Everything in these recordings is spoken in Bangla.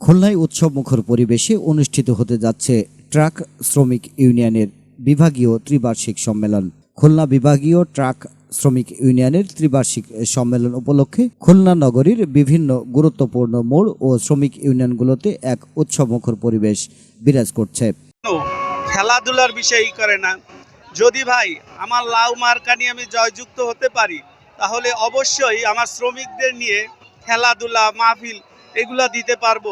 খুলনায় উৎসব মুখর পরিবেশে অনুষ্ঠিত হতে যাচ্ছে ট্রাক শ্রমিক ইউনিয়নের বিভাগীয় ত্রিবার্ষিক সম্মেলন। খুলনা বিভাগীয় ট্রাক শ্রমিক ইউনিয়নের ত্রিবার্ষিক সম্মেলন উপলক্ষে খুলনা নগরীর বিভিন্ন গুরুত্বপূর্ণ মোড় ও শ্রমিক ইউনিয়নগুলোতে এক উৎসবমুখর পরিবেশ বিরাজ করছে। খেলাধুলার বিষয় করে না। যদি ভাই, আমার লাউ মার্কা নিয়ে আমি জয়যুক্ত হতে পারি, তাহলে অবশ্যই আমার শ্রমিকদের নিয়ে খেলাধুলা, মাহফিল এগুলা দিতে পারব।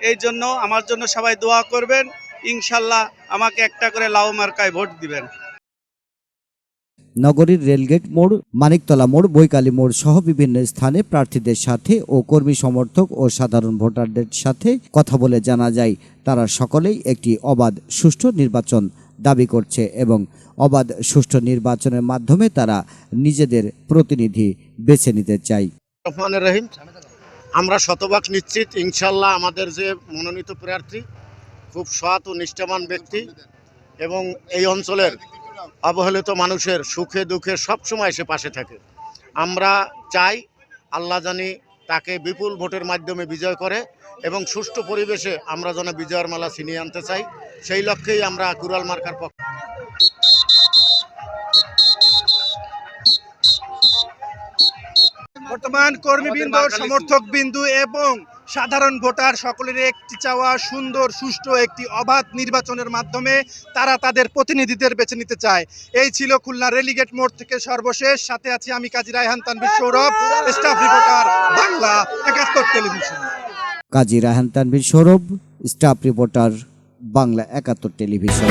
এই জন্য আমার জন্য সবাই দোয়া করবেন। ইনশাল্লাহ আমাকে একটা করে লাউ মার্কায় ভোট দিবেন। নগরীর রেলগেট মোড় মানিকতলা মোড় বৈকালী মোড় সহ বিভিন্ন স্থানে প্রার্থীদের সাথে ও কর্মী সমর্থক ও সাধারণ ভোটারদের সাথে কথা বলে জানা যায় তারা সকলেই একটি অবাধ সুষ্ঠু নির্বাচন দাবি করছে এবং অবাধ সুষ্ঠু নির্বাচনের মাধ্যমে তারা নিজেদের প্রতিনিধি বেছে নিতে চায়। রহমানের রহিম। আমরা শতভাগ নিশ্চিত, ইনশাল্লাহ আমাদের যে মনোনীত প্রার্থী, খুব সৎ ও নিষ্ঠাবান ব্যক্তি এবং এই অঞ্চলের অবহেলিত মানুষের সুখে দুঃখে সবসময় সে পাশে থাকে। আমরা চাই আল্লাহ জানি তাকে বিপুল ভোটের মাধ্যমে বিজয় করে এবং সুষ্ঠু পরিবেশে আমরা যেন বিজয়ের মালা ছিনিয়ে আনতে চাই। সেই লক্ষ্যেই আমরা কুরাল মার্কার পক্ষ বর্তমান কর্মীবৃন্দ সমর্থক বিন্দু এবং সাধারণ ভোটার সকলের একটি চাওয়া সুন্দর সুষ্ঠু একটি অবাধ নির্বাচনের মাধ্যমে তারা তাদের প্রতিনিধিদের বেছে নিতে চায়। এই ছিল খুলনা রেলিগেট মোড় থেকে সর্বশেষ। সাথে আছি আমি Kazi Raihan Tanvir Sourav staff reporter Bangla Ekattor television. Kazi Rahan Tanvir Sourav staff reporter Bangla Ekattor television.